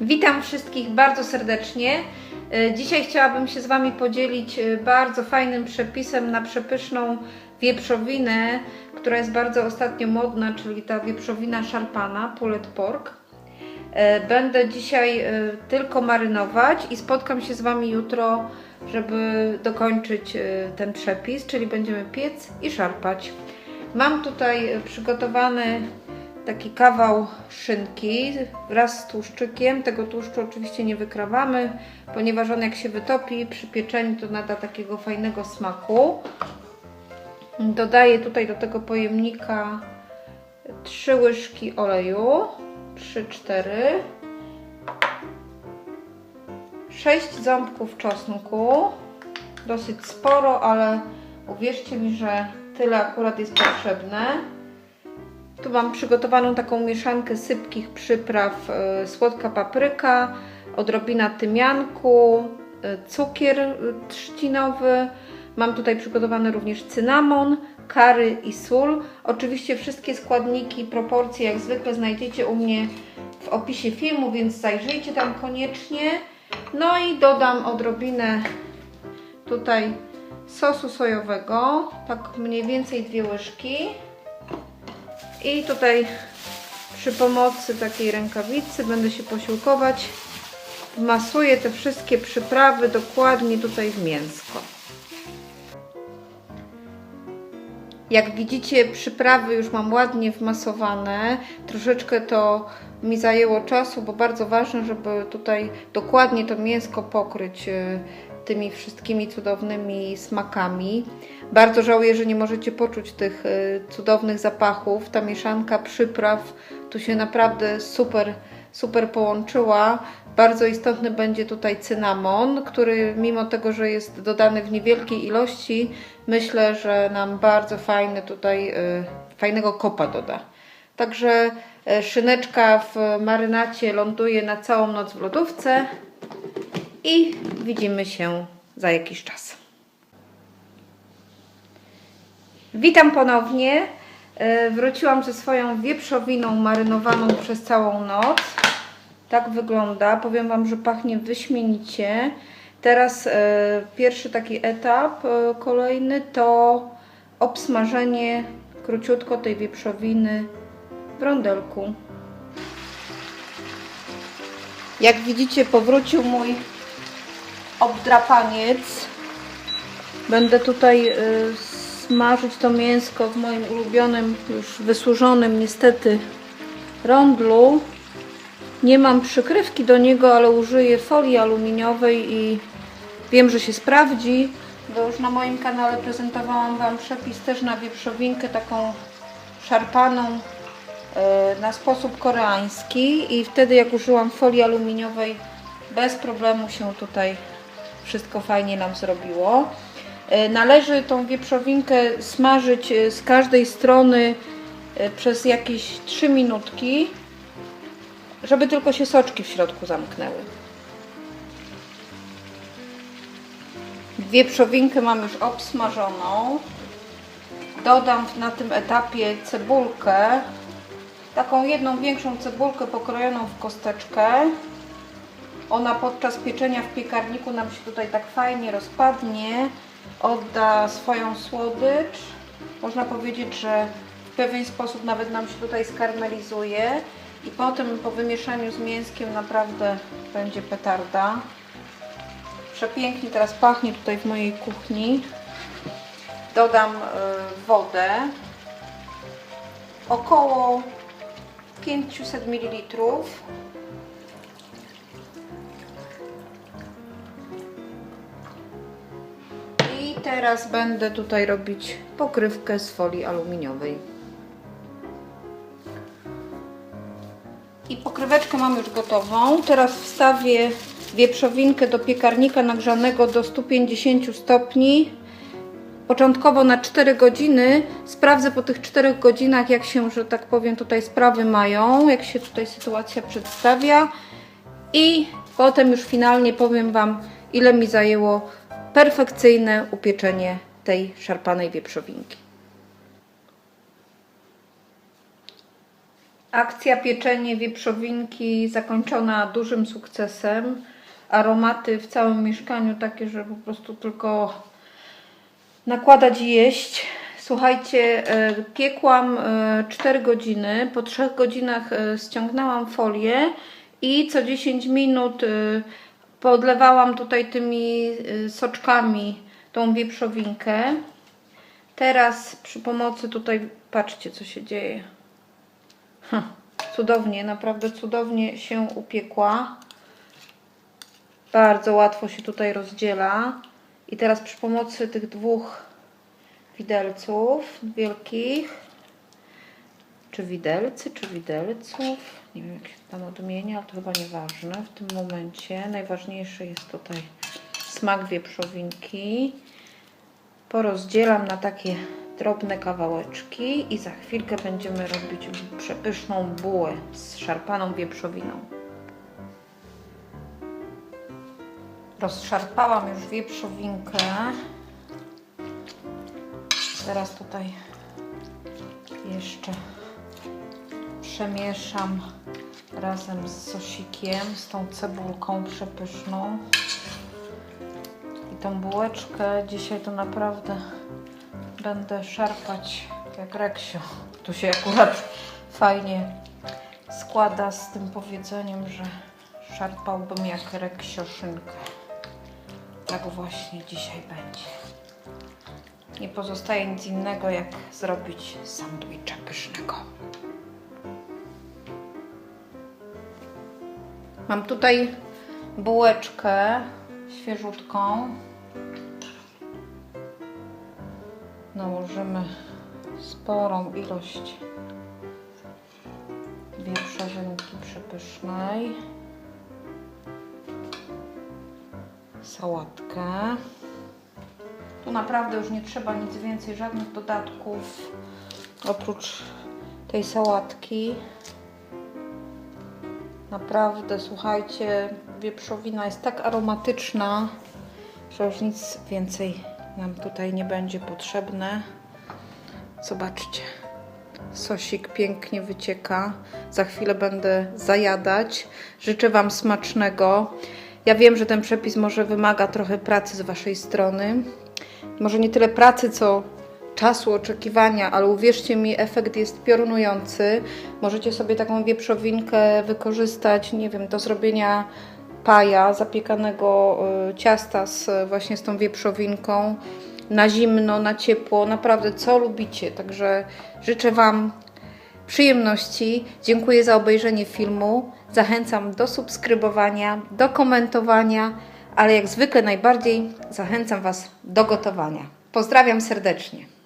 Witam wszystkich bardzo serdecznie. E, Dzisiaj chciałabym się z Wami podzielić e, bardzo fajnym przepisem na przepyszną wieprzowinę, która jest bardzo ostatnio modna, czyli ta wieprzowina szarpana, pulled pork. E, Będę dzisiaj tylko marynować i spotkam się z Wami jutro, żeby dokończyć ten przepis, czyli będziemy piec i szarpać. Mam tutaj przygotowany taki kawał szynki wraz z tłuszczykiem. Tego tłuszczu oczywiście nie wykrawamy, ponieważ on jak się wytopi przy pieczeniu to nada takiego fajnego smaku. Dodaję tutaj do tego pojemnika 3 łyżki oleju, 3-4, 6 ząbków czosnku, dosyć sporo, ale uwierzcie mi, że tyle akurat jest potrzebne. Tu mam przygotowaną taką mieszankę sypkich przypraw, y, słodka papryka, odrobina tymianku, y, cukier y, trzcinowy. Mam tutaj przygotowany również cynamon, kary i sól. Oczywiście wszystkie składniki, proporcje jak zwykle znajdziecie u mnie w opisie filmu, więc zajrzyjcie tam koniecznie. No i dodam odrobinę tutaj sosu sojowego, tak mniej więcej dwie łyżki. I tutaj przy pomocy takiej rękawicy będę się posiłkować. Wmasuję te wszystkie przyprawy dokładnie tutaj w mięsko. Jak widzicie, przyprawy już mam ładnie wmasowane. Troszeczkę to mi zajęło czasu, bo bardzo ważne, żeby tutaj dokładnie to mięsko pokryć e, tymi wszystkimi cudownymi smakami. Bardzo żałuję, że nie możecie poczuć tych e, cudownych zapachów. Ta mieszanka przypraw tu się naprawdę super, super połączyła. Bardzo istotny będzie tutaj cynamon, który mimo tego, że jest dodany w niewielkiej ilości, myślę, że nam bardzo fajny tutaj, e, fajnego kopa doda. Także e, szyneczka w marynacie ląduje na całą noc w lodówce i widzimy się za jakiś czas. Witam ponownie. E, Wróciłam ze swoją wieprzowiną marynowaną przez całą noc. Tak wygląda. Powiem Wam, że pachnie wyśmienicie. Teraz e, pierwszy taki etap, e, kolejny to obsmażenie króciutko tej wieprzowiny w rondelku. Jak widzicie, powrócił mój obdrapaniec. Będę tutaj y, smażyć to mięsko w moim ulubionym, już wysłużonym niestety rondlu. Nie mam przykrywki do niego, ale użyję folii aluminiowej i wiem, że się sprawdzi, bo już na moim kanale prezentowałam Wam przepis też na wieprzowinkę taką szarpaną e, na sposób koreański i wtedy jak użyłam folii aluminiowej bez problemu się tutaj wszystko fajnie nam zrobiło. E, Należy tą wieprzowinkę smażyć e, z każdej strony e, przez jakieś 3 minutki, żeby tylko się soczki w środku zamknęły. Wieprzowinkę mam już obsmażoną. Dodam na tym etapie cebulkę, taką jedną większą cebulkę pokrojoną w kosteczkę. Ona podczas pieczenia w piekarniku nam się tutaj tak fajnie rozpadnie, odda swoją słodycz. Można powiedzieć, że w pewien sposób nawet nam się tutaj skarmelizuje i potem po wymieszaniu z mięskiem naprawdę będzie petarda. Przepięknie teraz pachnie tutaj w mojej kuchni. Dodam y, wodę, około 500 ml. Teraz będę tutaj robić pokrywkę z folii aluminiowej. I pokryweczkę mam już gotową. Teraz wstawię wieprzowinkę do piekarnika nagrzanego do 150 stopni. Początkowo na 4 godziny. Sprawdzę po tych 4 godzinach, jak się, że tak powiem, tutaj sprawy mają, jak się tutaj sytuacja przedstawia. I potem już finalnie powiem Wam, ile mi zajęło perfekcyjne upieczenie tej szarpanej wieprzowinki. Akcja pieczenie wieprzowinki zakończona dużym sukcesem. Aromaty w całym mieszkaniu takie, że po prostu tylko nakładać i jeść. Słuchajcie, e, piekłam e, 4 godziny. Po 3 godzinach e, ściągnęłam folię i co 10 minut e, podlewałam tutaj tymi e, soczkami tą wieprzowinkę. Teraz przy pomocy tutaj, patrzcie co się dzieje. Hm, cudownie, naprawdę cudownie się upiekła. Bardzo łatwo się tutaj rozdziela. I teraz przy pomocy tych dwóch widelców wielkich, czy widelcy, czy widelców, nie wiem jak się tam odmienia, ale to chyba nieważne w tym momencie. Najważniejszy jest tutaj smak wieprzowinki. Porozdzielam na takie drobne kawałeczki i za chwilkę będziemy robić przepyszną bułę z szarpaną wieprzowiną. Rozszarpałam już wieprzowinkę. Teraz tutaj jeszcze przemieszam razem z sosikiem, z tą cebulką przepyszną. I tą bułeczkę dzisiaj to naprawdę będę szarpać jak reksio. Tu się akurat fajnie składa z tym powiedzeniem, że szarpałbym jak reksio szynkę. Tak właśnie dzisiaj będzie. Nie pozostaje nic innego, jak zrobić sandwicha pysznego. Mam tutaj bułeczkę świeżutką. Nałożymy sporą ilość wieprzowinki przepysznej. Sałatkę. Tu naprawdę już nie trzeba nic więcej, żadnych dodatków oprócz tej sałatki. Naprawdę, słuchajcie, wieprzowina jest tak aromatyczna, że już nic więcej nam tutaj nie będzie potrzebne. Zobaczcie, sosik pięknie wycieka. Za chwilę będę zajadać. Życzę Wam smacznego. Ja wiem, że ten przepis może wymaga trochę pracy z Waszej strony. Może nie tyle pracy, co czasu oczekiwania, ale uwierzcie mi, efekt jest piorunujący. Możecie sobie taką wieprzowinkę wykorzystać, nie wiem, do zrobienia paja, zapiekanego y, ciasta z, właśnie z tą wieprzowinką. Na zimno, na ciepło, naprawdę co lubicie. Także życzę Wam przyjemności. Dziękuję za obejrzenie filmu. Zachęcam do subskrybowania, do komentowania, ale jak zwykle najbardziej zachęcam Was do gotowania. Pozdrawiam serdecznie.